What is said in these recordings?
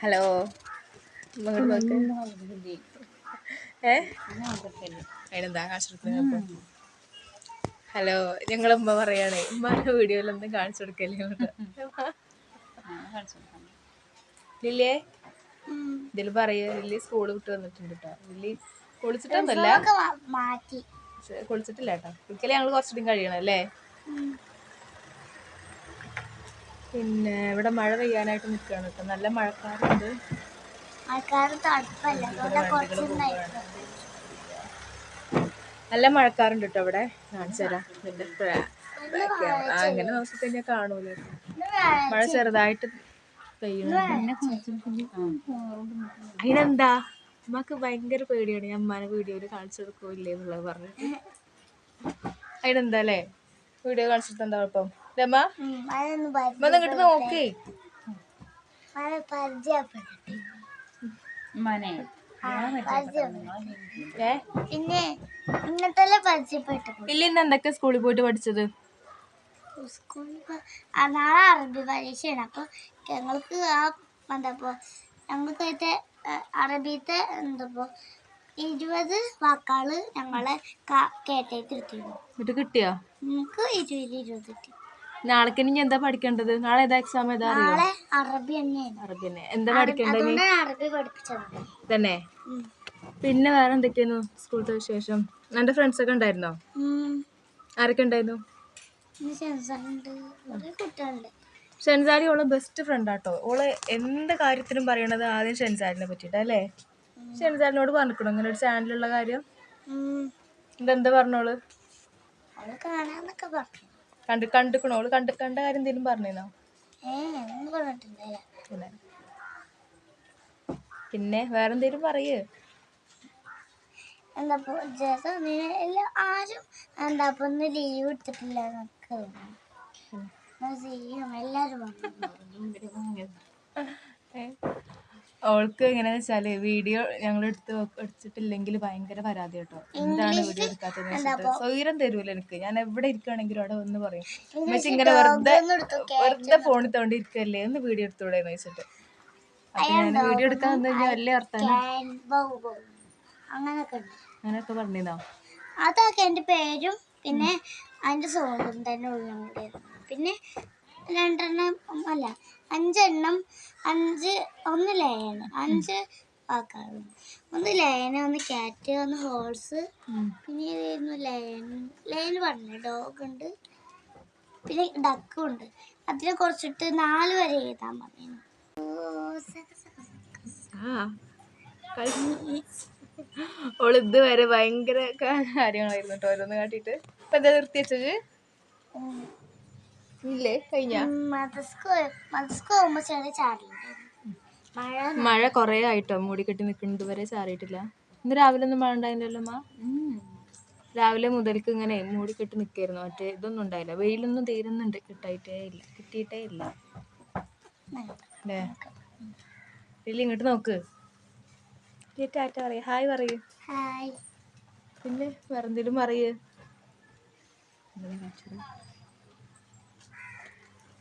Hello. Hello ഞങ്ങൾ ഉമ്മ പറയാണ് ഉമ്മാന്റെ വീഡിയോയിലൊന്നും കാണിച്ചു കൊടുക്കല്ലേ ലില്ലേ ഇതിൽ പറയാ ലില്ലി സ്കൂൾ വിട്ട് വന്നിട്ടുണ്ട് കേട്ടോ ലില്ലി കുളിച്ചിട്ടൊന്നുമല്ല? പക്ഷെ കുളിച്ചിട്ടില്ല കേട്ടോ കുളിക്കൽ ഞങ്ങൾ കുറച്ചിട്ടും കഴിയണം അല്ലേ? പിന്നെ ഇവിടെ മഴ പെയ്യാനായിട്ട് നിൽക്കുകയാണ് കേട്ടോ. നല്ല മഴക്കാറുണ്ട്. നല്ല മഴക്കാറുണ്ട് കേട്ടോ ഇവിടെ. കാണിച്ചു തരാം. ഇതിന്റെ അങ്ങനെ നോക്കി തന്നെ കാണൂല. മഴ ചെറുതായിട്ട് പെയ്യുന്നുണ്ട് അതിനെന്താ? അമ്മയ്ക്ക് ഭയങ്കര പേടിയാണ്. ഞാൻ അമ്മാനെ വീഡിയോയിൽ കാണിച്ചു കൊടുക്കോ ഇല്ലേ എന്നുള്ളത് പറഞ്ഞിട്ട്. അതിനെന്താ അല്ലേ? വീഡിയോ കാണിച്ചിട്ട് എന്താ കുഴപ്പം? അമ്മ ഇങ്ങോട്ട് നോക്കേ. ഏ? പിന്നെ ഇന്നത്തെ പരിചയപ്പെട്ടു ഇല്ല ഇന്ന് എന്തൊക്കെ സ്കൂളിൽ പോയിട്ട് പഠിച്ചത്? സ്കൂളിൽ നാളെ അറബി പരീക്ഷയാണ്. അപ്പൊ ഞങ്ങൾക്ക് ആ എന്താപ്പോ ഞങ്ങൾക്ക് അറബിത്തെ എന്താപ്പോ ഇരുപത് വാക്കാൾ ഞങ്ങളെ എന്നിട്ട് കിട്ടിയോ? നമുക്ക് ഇരുപത് ഇരുപത് കിട്ടി. നാളേക്ക് ഇനി എന്താ പഠിക്കേണ്ടത്? നാളെ ഏതാ എക്സാം ഏതാ അറിയോ? അറബി അറബി തന്നെ. എന്താ പഠിക്കേണ്ടത്? തന്നെ? പിന്നെ വേറെ എന്തൊക്കെയായിരുന്നു സ്കൂളത്തെ വിശേഷം? നിന്റെ ഫ്രണ്ട്സ് ഒക്കെ ഉണ്ടായിരുന്നോ. ആരൊക്കെ ഉണ്ടായിരുന്നു? ഷെൻസാരി ഓളെ ബെസ്റ്റ് ഫ്രണ്ട് ആട്ടോ. ഓൾ എന്ത് കാര്യത്തിനും പറയണത് ആദ്യം ഷെൻസാരിനെ പറ്റിട്ടാ അല്ലേ? ഷെൻസാരിനോട് പറഞ്ഞിക്കണോ ഇങ്ങനെ ഒരു ചാനലുള്ള കാര്യം. ഇതെന്താ പറഞ്ഞോൾ? കാണാന്നൊക്കെ പറഞ്ഞു. കണ്ട് കണ്ടിക്കണോ ഓൾ കണ്ട് കണ്ട കാര്യം എന്തെങ്കിലും പറഞ്ഞോ പിന്നെ വേറെന്തേലും പറയേ. എന്താ ആരും എന്താ ഒന്ന് ലീവ് എടുത്തിട്ടില്ല എല്ലാരും? ഓൾക്ക് എങ്ങനെയാന്ന് വെച്ചാൽ വീഡിയോ ഞങ്ങൾ എടുത്ത് എടുത്തിട്ടില്ലെങ്കിൽ ഭയങ്കര പരാതി കേട്ടോ. എന്താണ് വീഡിയോ എടുക്കാത്തത് വെച്ചിട്ട്. സ്വൈരം തരൂല എനിക്ക്. ഞാൻ എവിടെ ഇരിക്കുകയാണെങ്കിലും അവിടെ വന്ന് പറയും. പക്ഷെ ഇങ്ങനെ വെറുതെ ഒന്ന് വെറുതെ ഫോണിൽ തോണ്ടി ഇരിക്കല്ലേ? ഒന്ന് വീഡിയോ എടുത്തൂടെ എന്ന് വെച്ചിട്ട്. അപ്പൊ ഞാൻ വീഡിയോ എടുക്കാൻ വന്നു കഴിഞ്ഞാൽ വലിയ അർത്ഥം അങ്ങനൊക്കെ അങ്ങനെയൊക്കെ പറഞ്ഞോ അതൊക്കെ എന്റെ പേരും പിന്നെ അതിന്റെ സോങ്ങും തന്നെ ഉള്ളു പിന്നെ രണ്ടെണ്ണം അല്ല അഞ്ചെണ്ണം അഞ്ച് ഒന്ന് ലയൻ അഞ്ച് വാക്കാളും ഒന്ന് ലയൻ ഒന്ന് ക്യാറ്റ് ഒന്ന് ഹോഴ്സ് പിന്നെ ഏതായിരുന്നു ലയൻ ലയൻ പറഞ്ഞു ഡോഗ് ഉണ്ട്. പിന്നെ ഡക്കും ഉണ്ട്. അതിനെ കുറച്ചിട്ട് നാല് വരെ എഴുതാൻ കഴിഞ്ഞ്. ഓൾ ഇതുവരെ ഭയങ്കര കാര്യങ്ങളായിരുന്നു കേട്ടോ ഓരോന്ന് കാട്ടിട്ട് ഇപ്പൊ എന്താ നിർത്തി വെച്ചത്? ഇല്ലേ? കഴിഞ്ഞ? മഴ കൊറേ ആയിട്ടോ? മൂടി കെട്ടി നിൽക്കുന്നത് വരെ ചാറിയിട്ടില്ല. ഇന്ന് രാവിലെ ഒന്നും മഴ ഉണ്ടായില്ലല്ലോ അമ്മ രാവിലെ മുതൽക്ക് ഇങ്ങനെ മൂടി കെട്ടി നിൽക്കായിരുന്നു മറ്റേ ഇതൊന്നും ഉണ്ടായില്ല. വെയിലൊന്നും തീരുന്നുണ്ട്. കിട്ടായിട്ടേ ഇല്ല. കിട്ടിയിട്ടേ ഇല്ല. അല്ലേ ഇല്ല ഇങ്ങോട്ട് നോക്ക്. ടാറ്റ പറയ. ഹായ് പറയൂ. ഹായ്. പിന്നെ വേറെന്തേലും പറയൂ.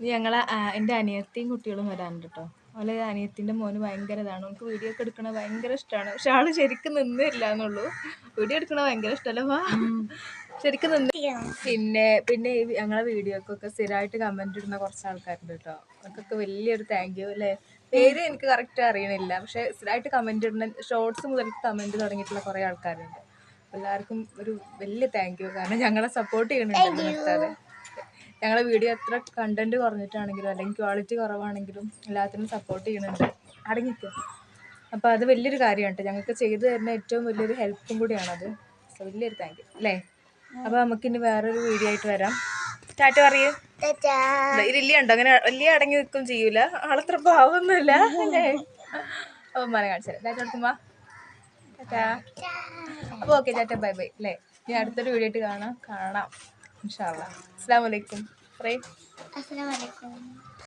ഞങ്ങളെ എന്റെ അനിയത്തിയും കുട്ടികളും വരാനുണ്ട് കേട്ടോ അതുപോലെ അനിയത്തിന്റെ മോന് ഭയങ്കര ഇതാണ്. നമുക്ക് വീഡിയോ ഒക്കെ എടുക്കണത് ഭയങ്കര ഇഷ്ടമാണ് പക്ഷെ ആൾ ശരിക്കും നിന്നില്ല എന്നുള്ളൂ. വീഡിയോ എടുക്കണത് ഭയങ്കര ഇഷ്ടമല്ല വാ. ശരിക്കും നിന്ന് പിന്നെ പിന്നെ ഈ ഞങ്ങളെ വീഡിയോക്കൊക്കെ സ്ഥിരമായിട്ട് കമന്റ് ഇടുന്ന കുറച്ച് ആൾക്കാരുണ്ട് കേട്ടോ അവർക്കൊക്കെ വലിയൊരു താങ്ക് യു അല്ലേ? പേര് എനിക്ക് കറക്റ്റ് അറിയണില്ല. പക്ഷെ സ്ഥിരമായിട്ട് കമന്റ് ഇടുന്ന ഷോർട്സ് മുതൽ കമന്റ് തുടങ്ങിയിട്ടുള്ള കുറേ ആൾക്കാരുണ്ട്. എല്ലാവർക്കും ഒരു വലിയ താങ്ക് യു കാരണം ഞങ്ങളെ സപ്പോർട്ട് ചെയ്യണുണ്ട് നിർത്താതെ. ഞങ്ങളെ വീഡിയോ എത്ര കണ്ടന്റ് കുറഞ്ഞിട്ടാണെങ്കിലും അല്ലെങ്കിൽ ക്വാളിറ്റി കുറവാണെങ്കിലും എല്ലാത്തിനും സപ്പോർട്ട് ചെയ്യുന്നുണ്ട്. അടങ്ങിക്കോ. അപ്പോൾ അത് വലിയൊരു കാര്യമാണ് കേട്ടോ ഞങ്ങൾക്ക് ചെയ്തു തരുന്ന ഏറ്റവും വലിയൊരു ഹെൽപ്പും കൂടിയാണത്. സോ വലിയൊരു താങ്ക് യു അല്ലേ? അപ്പോൾ നമുക്കിനി വേറൊരു വീഡിയോ ആയിട്ട് വരാം. ടാറ്റ പറയൂ. ഇല്ല ഉണ്ടോ അങ്ങനെ വലിയ അടങ്ങി നിൽക്കും ചെയ്യൂല. ആളത്ര പാവൊന്നുമില്ല. അല്ലേ? അപ്പോൾ മന കാണിച്ചു തരാം. Tata tata. അപ്പോൾ ഓക്കെ ടാറ്റ ബൈ ബൈ അല്ലേ? ഇനി അടുത്തൊരു വീഡിയോ ആയിട്ട് കാണാം. കാണാം. ഇൻഷാല്ലാ അസ്സാം വലൈക്കും പറയേ. അസ്സലാമു അലൈക്കും.